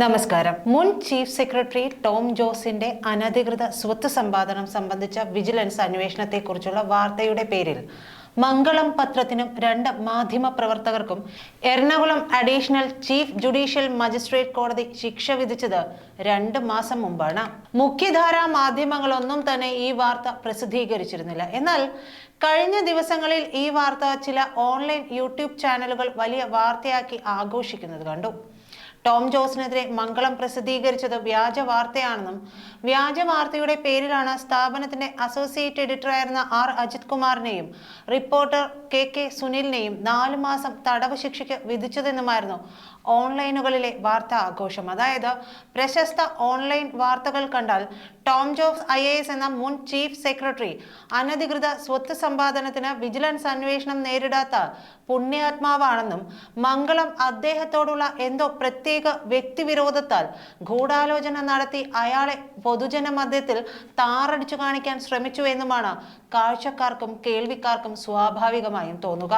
നമസ്കാരം. മുൻ chief secretary Tom ജോസിന്റെ അനധികൃത സ്വത്ത് സമ്പാദനം സംബന്ധിച്ച വിജിലൻസ് അന്വേഷണത്തെക്കുറിച്ചുള്ള വാർത്തയുടെ പേരിൽ മംഗളം പത്രത്തിനും രണ്ട് മാധ്യമ പ്രവർത്തകർക്കും Ernakulam additional chief judicial magistrate കോടതി ശിക്ഷ വിധിച്ചത് രണ്ട് മാസം മുമ്പാണ്. മുഖ്യധാരാ മാധ്യമങ്ങളൊന്നും തന്നെ ഈ വാർത്ത പ്രസിദ്ധീകരിച്ചിരുന്നില്ല. എന്നാൽ കഴിഞ്ഞ ദിവസങ്ങളിൽ ഈ വാർത്ത ചില ഓൺലൈൻ യൂട്യൂബ് ചാനലുകൾ വലിയ വാർത്തയാക്കി ആഘോഷിക്കുന്നത് കണ്ടു. ടോം ജോസിനെതിരെ മംഗളം പ്രസിദ്ധീകരിച്ചത് വ്യാജ വാർത്തയാണെന്നും വ്യാജ വാർത്തയുടെ പേരിലാണ് സ്ഥാപനത്തിന്റെ അസോസിയേറ്റ് എഡിറ്ററായിരുന്ന ആർ അജിത് കുമാറിനെയും റിപ്പോർട്ടർ കെ കെ സുനിലിനെയും നാലു മാസം തടവ് ശിക്ഷയ്ക്ക് വിധിച്ചതെന്നുമായിരുന്നു ഓൺലൈനുകളിലെ വാർത്താ ആഘോഷം അതായത് പ്രശസ്ത ഓൺലൈൻ വാർത്തകൾ കണ്ടാൽ Tom Jose I A S എന്ന മുൻ ചീഫ് സെക്രട്ടറി അനധികൃത സ്വത്ത് സമ്പാദനത്തിന് വിജിലൻസ് അന്വേഷണം നേരിടാത്ത പുണ്യാത്മാവാണെന്നും മംഗളം അദ്ദേഹത്തോടുള്ള എന്തോ പ്രത്യേക വ്യക്തിവിരോധത്താൽ ഗൂഢാലോചന നടത്തി അയാളെ പൊതുജന മധ്യത്തിൽ താറടിച്ചു കാണിക്കാൻ ശ്രമിച്ചു എന്നുമാണ് കാഴ്ചക്കാർക്കും കേൾവിക്കാർക്കും സ്വാഭാവികമായും തോന്നുക.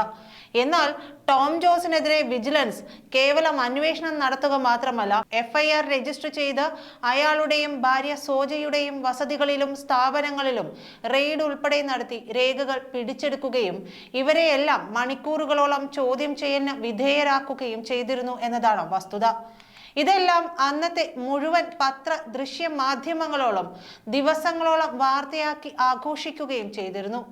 എന്നാൽ ടോം ജോസിനെതിരെ വിജിലൻസ് കേവലം അന്വേഷണം നടത്തുക മാത്രമല്ല എഫ്ഐആർ രജിസ്റ്റർ ചെയ്ത് അയാളുടെയും ഭാര്യ സോജയുടെയും വസതികളിലും സ്ഥാപനങ്ങളിലും റെയ്ഡ് ഉൾപ്പെടെ നടത്തി രേഖകൾ പിടിച്ചെടുക്കുകയും ഇവരെയെല്ലാം മണിക്കൂറുകളോളം ചോദ്യം ചെയ്യുന്ന വിധേയരാക്കുകയും ചെയ്തിരുന്നു എന്നതാണ് വസ്തുത. ഇതെല്ലാം അന്നത്തെ മുഴുവൻ പത്ര ദൃശ്യ മാധ്യമങ്ങളോളം ദിവസങ്ങളോളം വാർത്തയാക്കി ആഘോഷിക്കുകയും ചെയ്തിരുന്നു.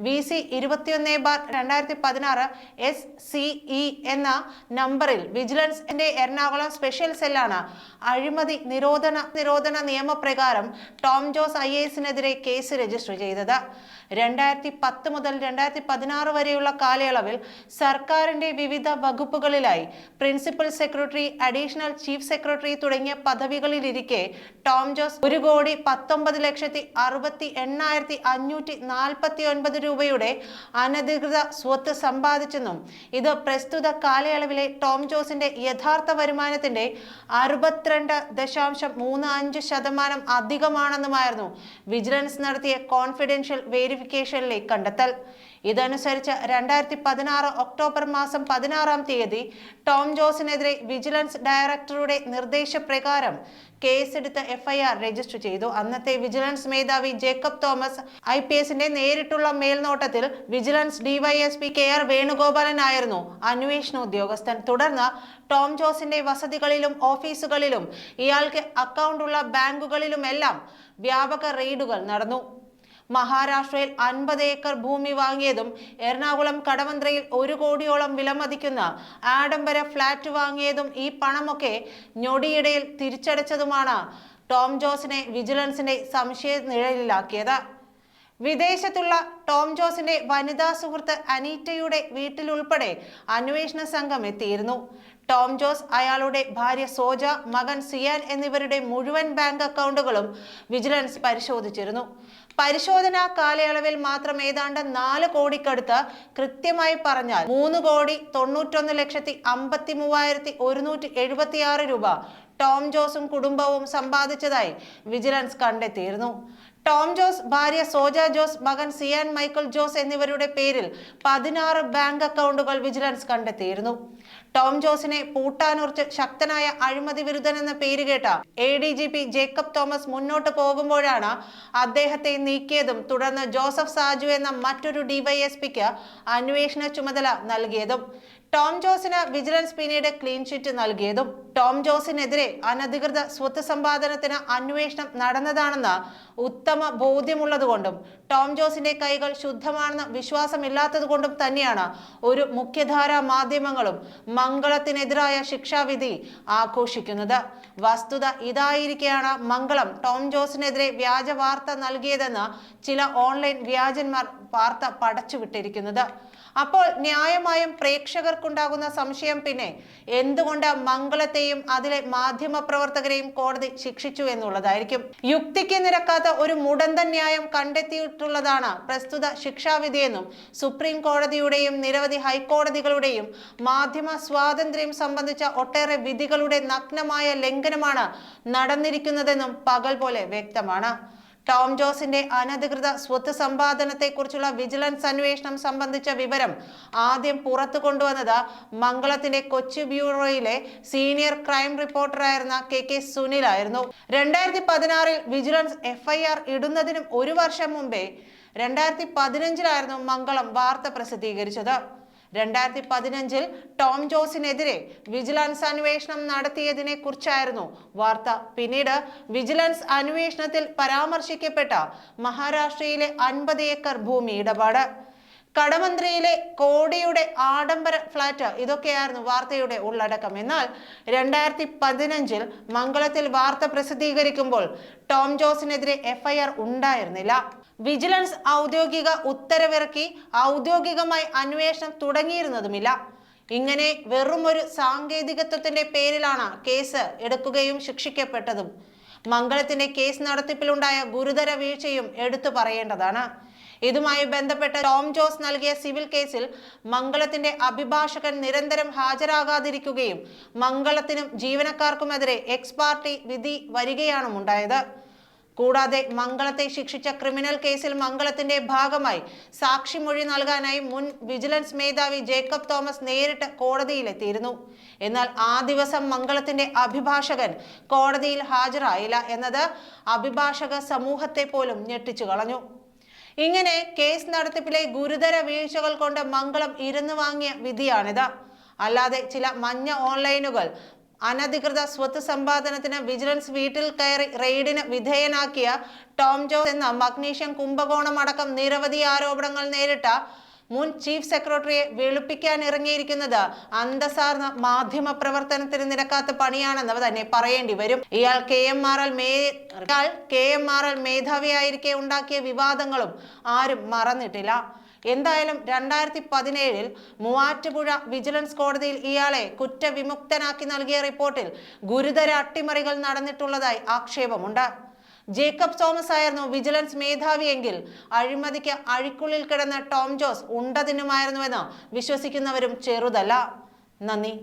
വി സി ഇരുപത്തിയൊന്ന് ബാർ രണ്ടായിരത്തി പതിനാറ് എസ് സിഇ എന്ന നമ്പറിൽ വിജിലൻസിന്റെ എറണാകുളം സ്പെഷ്യൽ സെല്ലാണ് അഴിമതി നിരോധന നിരോധന നിയമപ്രകാരം ടോം ജോസ് ഐ എസിനെതിരെ കേസ് രജിസ്റ്റർ ചെയ്തത്. രണ്ടായിരത്തി പത്ത് മുതൽ രണ്ടായിരത്തി പതിനാറ് വരെയുള്ള കാലയളവിൽ സർക്കാരിന്റെ വിവിധ വകുപ്പുകളിലായി principal secretary additional chief secretary തുടങ്ങിയ പദവികളിലിരിക്കെ ടോം ജോസ് ഒരു കോടി പത്തൊമ്പത് ലക്ഷത്തി അറുപത്തി എണ്ണായിരത്തി അഞ്ഞൂറ്റി നാൽപ്പത്തി ഒൻപത് രൂപയുടെ അനധികൃത സ്വത്ത് സമ്പാദിച്ചെന്നും ഇത് പ്രസ്തുത കാലയളവിലെ ടോം ജോസിന്റെ യഥാർത്ഥ വരുമാനത്തിന്റെ അറുപത്തിരണ്ട് ദശാംശം മൂന്ന് അഞ്ച് ശതമാനം അധികമാണെന്നുമായിരുന്നു വിജിലൻസ് നടത്തിയ കോൺഫിഡൻഷ്യൽ വേരിഫിക്കേഷനിലെ കണ്ടെത്തൽ. ഇതനുസരിച്ച് രണ്ടായിരത്തി പതിനാറ് ഒക്ടോബർ മാസം പതിനാറാം തീയതി ടോം ജോസിനെതിരെ വിജിലൻസ് ഡയറക്ടറുടെ നിർദ്ദേശപ്രകാരം കേസെടുത്ത് എഫ്ഐആർ രജിസ്റ്റർ ചെയ്തു. അന്നത്തെ വിജിലൻസ് മേധാവി ജേക്കബ് തോമസ് ഐ പി എസിന്റെ നേരിട്ടുള്ള മേൽനോട്ടത്തിൽ വിജിലൻസ് ഡിവൈഎസ്പി കെ ആർ വേണുഗോപാലനായിരുന്നു അന്വേഷണ ഉദ്യോഗസ്ഥൻ. തുടർന്ന് ടോം ജോസിന്റെ വസതികളിലും ഓഫീസുകളിലും ഇയാൾക്ക് അക്കൗണ്ടുള്ള ബാങ്കുകളിലുമെല്ലാം വ്യാപക റെയ്ഡുകൾ നടന്നു. മഹാരാഷ്ട്രയിൽ അൻപത് ഏക്കർ ഭൂമി വാങ്ങിയതും എറണാകുളം കടവന്ത്രയിൽ ഒരു കോടിയോളം വിലമതിക്കുന്ന ആഡംബര ഫ്ളാറ്റ് വാങ്ങിയതും ഈ പണമൊക്കെ ഞൊടിയിടയിൽ തിരിച്ചടച്ചതുമാണ് ടോം ജോസിനെ വിജിലൻസിന്റെ സംശയ നിഴലിലാക്കിയത് വിദേശത്തുള്ള ടോം ജോസിന്റെ വനിതാ സുഹൃത്ത് അനീറ്റയുടെ വീട്ടിലുൾപ്പെടെ അന്വേഷണ സംഘം എത്തിയിരുന്നു. ടോം ജോസ് അയാളുടെ ഭാര്യ സോജ മകൻ സിയാൻ എന്നിവരുടെ മുഴുവൻ ബാങ്ക് അക്കൗണ്ടുകളും വിജിലൻസ് പരിശോധിച്ചിരുന്നു. പരിശോധനാ കാലയളവിൽ മാത്രം ഏതാണ്ട് നാല് കോടിക്കടുത്ത് കൃത്യമായി പറഞ്ഞാൽ മൂന്ന് കോടി തൊണ്ണൂറ്റൊന്ന് ലക്ഷത്തി അമ്പത്തി മൂവായിരത്തി ഒരുന്നൂറ്റി എഴുപത്തിയാറ് രൂപ ടോം ജോസും കുടുംബവും സമ്പാദിച്ചതായി വിജിലൻസ് കണ്ടെത്തിയിരുന്നു. ടോം ജോസ് ഭാര്യ സോജ ജോസ് മകൻ സിയാൻ മൈക്കിൾ ജോസ് എന്നിവരുടെ പേരിൽ പതിനാറ് ബാങ്ക് അക്കൗണ്ടുകൾ വിജിലൻസ് കണ്ടെത്തിയിരുന്നു. ടോം ജോസിനെ പൂട്ടാനുറച്ച് ശക്തനായ അഴിമതി വിരുദ്ധൻ എന്ന പേര് കേട്ട A D G P Jacob Thomas മുന്നോട്ട് പോകുമ്പോഴാണ് അദ്ദേഹത്തെ നീക്കിയതും തുടർന്ന് ജോസഫ് സാജു എന്ന മറ്റൊരു ഡിവൈഎസ്പിക്ക് അന്വേഷണ ചുമതല നൽകിയതും. ടോം ജോസിന് വിജിലൻസ് പിന്നീട് ക്ലീൻ ചിറ്റ് നൽകിയതും ടോം ജോസിനെതിരെ അനധികൃത സ്വത്ത് സമ്പാദനത്തിന് അന്വേഷണം നടന്നതാണെന്ന് ഉത്തമ ബോധ്യമുള്ളതുകൊണ്ടും ടോം ജോസിന്റെ കൈകൾ ശുദ്ധമാണെന്ന് വിശ്വാസമില്ലാത്തതുകൊണ്ടും തന്നെയാണ് ഒരു മുഖ്യധാരാ മാധ്യമങ്ങളും മംഗളത്തിനെതിരായ ശിക്ഷാവിധി ആഘോഷിക്കുന്നത്. വസ്തുത ഇതായിരിക്കെയാണ് മംഗളം ടോം ജോസിനെതിരെ വ്യാജ വാർത്ത നൽകിയതെന്ന് ചില ഓൺലൈൻ വ്യാജന്മാർ വാർത്ത പടച്ചുവിട്ടിരിക്കുന്നത്. അപ്പോൾ ന്യായമായും പ്രേക്ഷകർക്കുണ്ടാകുന്ന സംശയം പിന്നെ എന്തുകൊണ്ട് മംഗളത്തെയും അതിലെ മാധ്യമ പ്രവർത്തകരെയും കോടതി ശിക്ഷിച്ചു എന്നുള്ളതായിരിക്കും. യുക്തിക്ക് നിരക്കാത്ത ഒരു മുടന്തൻ ന്യായം കണ്ടെത്തിയിട്ടുള്ളതാണ് പ്രസ്തുത ശിക്ഷാവിധിയെന്നും സുപ്രീം കോടതിയുടെയും നിരവധി ഹൈക്കോടതികളുടെയും മാധ്യമ സ്വാതന്ത്ര്യം സംബന്ധിച്ച ഒട്ടേറെ വിധികളുടെ നഗ്നമായ ലംഘനമാണ് നടന്നിരിക്കുന്നതെന്നും പകൽ പോലെ വ്യക്തമാണ്. ടോം ജോസിന്റെ അനധികൃത സ്വത്ത് സമ്പാദനത്തെക്കുറിച്ചുള്ള വിജിലൻസ് അന്വേഷണം സംബന്ധിച്ച വിവരം ആദ്യം പുറത്തു കൊണ്ടുവന്നത് മംഗളത്തിന്റെ കൊച്ചി ബ്യൂറോയിലെ സീനിയർ ക്രൈം റിപ്പോർട്ടറായിരുന്ന കെ കെ സുനിലായിരുന്നു. രണ്ടായിരത്തി പതിനാറിൽ വിജിലൻസ് എഫ്ഐആർ ഇടുന്നതിനും ഒരു വർഷം മുമ്പേ രണ്ടായിരത്തി പതിനഞ്ചിലായിരുന്നു മംഗളം വാർത്ത പ്രസിദ്ധീകരിച്ചത്. രണ്ടായിരത്തി പതിനഞ്ചിൽ ടോം ജോസിനെതിരെ വിജിലൻസ് അന്വേഷണം നടത്തിയതിനെ കുറിച്ചായിരുന്നു വാർത്ത. പിന്നീട് വിജിലൻസ് അന്വേഷണത്തിൽ പരാമർശിക്കപ്പെട്ട മഹാരാഷ്ട്രയിലെ അൻപത് ഏക്കർ ഭൂമി ഇടപാട്. കടമന്ത്രിയിലെ കോടിയുടെ ആഡംബര ഫ്ലാറ്റ് ഇതൊക്കെയായിരുന്നു വാർത്തയുടെ ഉള്ളടക്കം. എന്നാൽ രണ്ടായിരത്തി പതിനഞ്ചിൽ മംഗളത്തിൽ വാർത്ത പ്രസിദ്ധീകരിക്കുമ്പോൾ ടോം ജോസിനെതിരെ എഫ്ഐആർ ഉണ്ടായിരുന്നില്ല. വിജിലൻസ് ഔദ്യോഗിക ഉത്തരവിറക്കി ഔദ്യോഗികമായി അന്വേഷണം തുടങ്ങിയിരുന്നതുമില്ല. ഇങ്ങനെ വെറും ഒരു സാങ്കേതികത്വത്തിന്റെ പേരിലാണ് കേസ് എടുക്കുകയും ശിക്ഷിക്കപ്പെട്ടതും. മംഗളത്തിന്റെ കേസ് നടത്തിപ്പിലുണ്ടായ ഗുരുതര വീഴ്ചയും എടുത്തു പറയേണ്ടതാണ്. ഇതുമായി ബന്ധപ്പെട്ട് ടോം ജോസ് നൽകിയ സിവിൽ കേസിൽ മംഗളത്തിന്റെ അഭിഭാഷകൻ നിരന്തരം ഹാജരാകാതിരിക്കുകയും മംഗളത്തിനും ജീവനക്കാർക്കുമെതിരെ എക്സ് പാർട്ടി വിധി വരികയാണ് ഉണ്ടായത്. കൂടാതെ മംഗളത്തെ ശിക്ഷിച്ച ക്രിമിനൽ കേസിൽ മംഗളത്തിന്റെ ഭാഗമായി സാക്ഷിമൊഴി നൽകാനായി മുൻ വിജിലൻസ് മേധാവി ജേക്കബ് തോമസ് നേരിട്ട് കോടതിയിലെത്തിയിരുന്നു. എന്നാൽ ആ ദിവസം മംഗളത്തിന്റെ അഭിഭാഷകൻ കോടതിയിൽ ഹാജരായില്ല എന്നത് അഭിഭാഷക സമൂഹത്തെ പോലും ഞെട്ടിച്ചു കളഞ്ഞു. ഇങ്ങനെ കേസ് നടത്തിപ്പിലെ ഗുരുതര വീഴ്ചകൾ കൊണ്ട് മംഗളം ഇരുന്നു വാങ്ങിയ വിധിയാണിത്. അല്ലാതെ ചില മഞ്ഞ ഓൺലൈനുകൾ അനധികൃത സ്വത്ത് സമ്പാദനത്തിന് വിജിലൻസ് വീട്ടിൽ കയറി റെയ്ഡിന് വിധേയനാക്കിയ ടോം ജോസ് എന്ന മഗ്നീഷ്യം കുംഭകോണം അടക്കം നിരവധി ആരോപണങ്ങൾ നേരിട്ട മുൻ ചീഫ് സെക്രട്ടറിയെ വെളുപ്പിക്കാൻ ഇറങ്ങിയിരിക്കുന്നത് അന്തസാർന്ന മാധ്യമ പ്രവർത്തനത്തിന് നിരക്കാത്ത പണിയാണെന്ന് തന്നെ പറയേണ്ടി വരും. ഇയാൾ കെ എം ആർ എൽ മേ ഇയാൾ കെ എം ആർ എൽ മേധാവിയായിരിക്കെ ഉണ്ടാക്കിയ വിവാദങ്ങളും ആരും മറന്നിട്ടില്ല. എന്തായാലും രണ്ടായിരത്തി പതിനേഴിൽ മൂവാറ്റുപുഴ വിജിലൻസ് കോടതിയിൽ ഇയാളെ കുറ്റവിമുക്തനാക്കി നൽകിയ റിപ്പോർട്ടിൽ ഗുരുതര അട്ടിമറികൾ നടന്നിട്ടുള്ളതായി ആക്ഷേപമുണ്ട്. ജേക്കബ് തോമസ് ആയിരുന്നു വിജിലൻസ് മേധാവിയെങ്കിൽ അഴിമതിക്ക് അഴിക്കുള്ളിൽ കിടന്ന ടോം ജോസ് ഉണ്ടതിനുമായിരുന്നുവെന്ന് വിശ്വസിക്കുന്നവരും ചെറുതല്ല. നന്ദി.